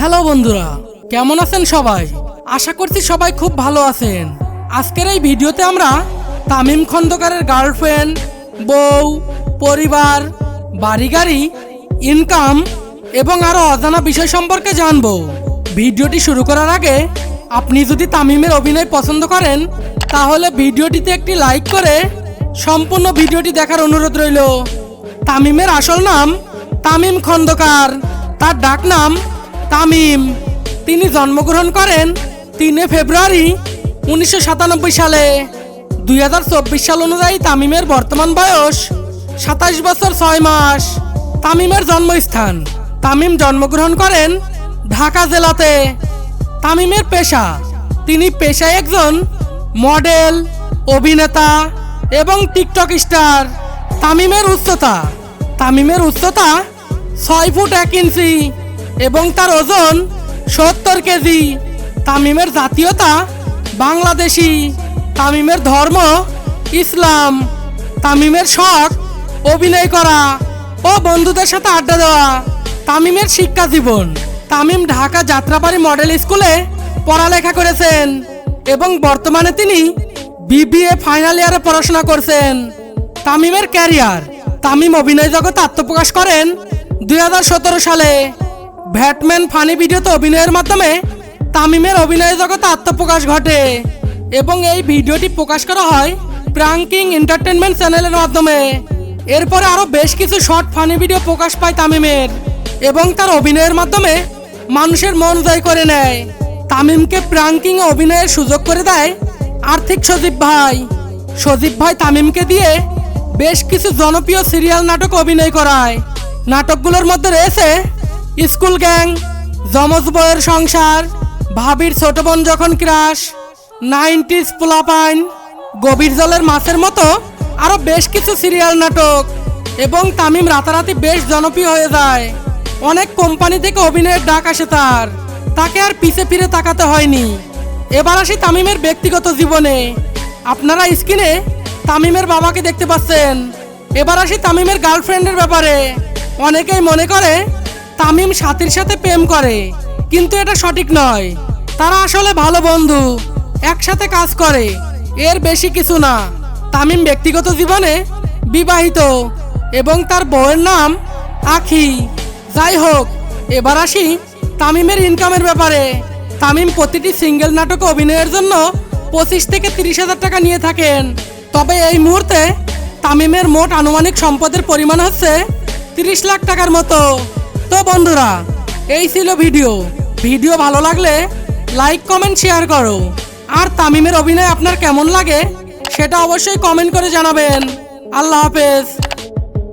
Hello বন্ধুরা, কেমন আছেন সবাই? আশা করছি সবাই খুব ভালো আছেন। আজকের এই ভিডিওতে আমরা তামিম খন্দকারের গার্লফ্রেন্ড, বউ, পরিবার বাড়ি গাড়ি ইনকাম এবং আরও অজানা বিষয় সম্পর্কে জানব। ভিডিওটি শুরু করার আগে আপনি যদি তামিমের অভিনয় পছন্দ করেন, তাহলে ভিডিওটিতে একটি লাইক করে সম্পূর্ণ ভিডিওটি দেখার অনুরোধ রইল। তামিমের আসল নাম তামিম খন্দকার। তার ডাক নাম তামিম। তিনি জন্মগ্রহণ করেন তিনে ফেব্রুয়ারি উনিশশো সাতানব্বই সালে। দুই হাজার চব্বিশ সাল অনুযায়ী তামিমের বর্তমান বয়স সাতাশ বছর ছয় মাস। তামিমের জন্মস্থান। তামিম জন্মগ্রহণ করেন ঢাকা জেলাতে। তামিমের পেশা। তিনি পেশায় একজন মডেল, অভিনেতা এবং টিকটক স্টার। তামিমের উচ্চতা। তামিমের উচ্চতা ছয় ফুট এক ইঞ্চি। এবং তার ওজন সত্তর কেজি। তামিমের জাতীয়তা বাংলাদেশি। তামিমের ধর্ম ইসলাম। তামিমের শখ, অভিনয় করা ও বন্ধুদের সাথে আড্ডা দেওয়া। তামিমের শিক্ষা জীবন। তামিম ঢাকা যাত্রাবাড়ি মডেল স্কুলে পড়ালেখা করেছেন এবং বর্তমানে তিনি বিবিএ ফাইনাল ইয়ারে পড়াশোনা করছেন। তামিমের ক্যারিয়ার। তামিম অভিনয় জগতে আত্মপ্রকাশ করেন দুই হাজার সতেরো সালে। ব্যাটম্যান ফানি ভিডিওতে অভিনয়ের মাধ্যমে তামিমের অভিনয় জগতে আত্মপ্রকাশ ঘটে এবং এই ভিডিওটি প্রকাশ করা হয় প্রাঙ্কিং এন্টারটেনমেন্ট চ্যানেলের মাধ্যমে। এরপরে আরও বেশ কিছু শর্ট ফানি ভিডিও প্রকাশ পায় তামিমের এবং তার অভিনয়ের মাধ্যমে মানুষের মন জয় করে নেয়। তামিমকে প্রাঙ্কিং অভিনয়ের সুযোগ করে দেয় আর্থিক সজীব ভাই। সজীব ভাই তামিমকে দিয়ে বেশ কিছু জনপ্রিয় সিরিয়াল নাটক অভিনয় করায়। নাটকগুলোর মধ্যে রয়েছে স্কুল গ্যাং, যমজ বয়ের সংসার, ভাবির ছোট বোন যখন ক্রাশ, নাইনটিস পোলাপাইন, গভীর জলের মাছের মতো আরও বেশ কিছু সিরিয়াল নাটক এবং তামিম রাতারাতি বেশ জনপ্রিয় হয়ে যায়। অনেক কোম্পানি থেকে অভিনয়ের ডাক আসে তার। তাকে আর পিছে ফিরে তাকাতে হয়নি। এবার আসি তামিমের ব্যক্তিগত জীবনে। আপনারা স্ক্রিনে তামিমের বাবাকে দেখতে পাচ্ছেন। এবার আসি তামিমের গার্লফ্রেন্ডের ব্যাপারে। অনেকেই মনে করে তামিম সাথীর সাথে প্রেম করে। কিন্তু এটা সঠিক নয়। তারা আসলে ভালো বন্ধু, একসাথে কাজ করে। এর বেশি কিছু না। তামিম ব্যক্তিগত জীবনে বিবাহিত এবং তার বউয়ের নাম আখি। যাই হোক, এবার আসি তামিমের ইনকামের ব্যাপারে। তামিম প্রতিটি সিঙ্গেল নাটকে অভিনয়ের জন্য পঁচিশ থেকে তিরিশ হাজার টাকা নিয়ে থাকেন। তবে এই মুহূর্তে তামিমের মোট আনুমানিক সম্পদের পরিমাণ হচ্ছে তিরিশ লাখ টাকার মতো। তো বন্ধুরা, এই ছিল ভিডিও। ভিডিও ভালো লাগলে লাইক, কমেন্ট, শেয়ার করো। আর তামিমের অভিনয় আপনার কেমন লাগে সেটা অবশ্যই কমেন্ট করে জানাবেন। আল্লাহ হাফেজ।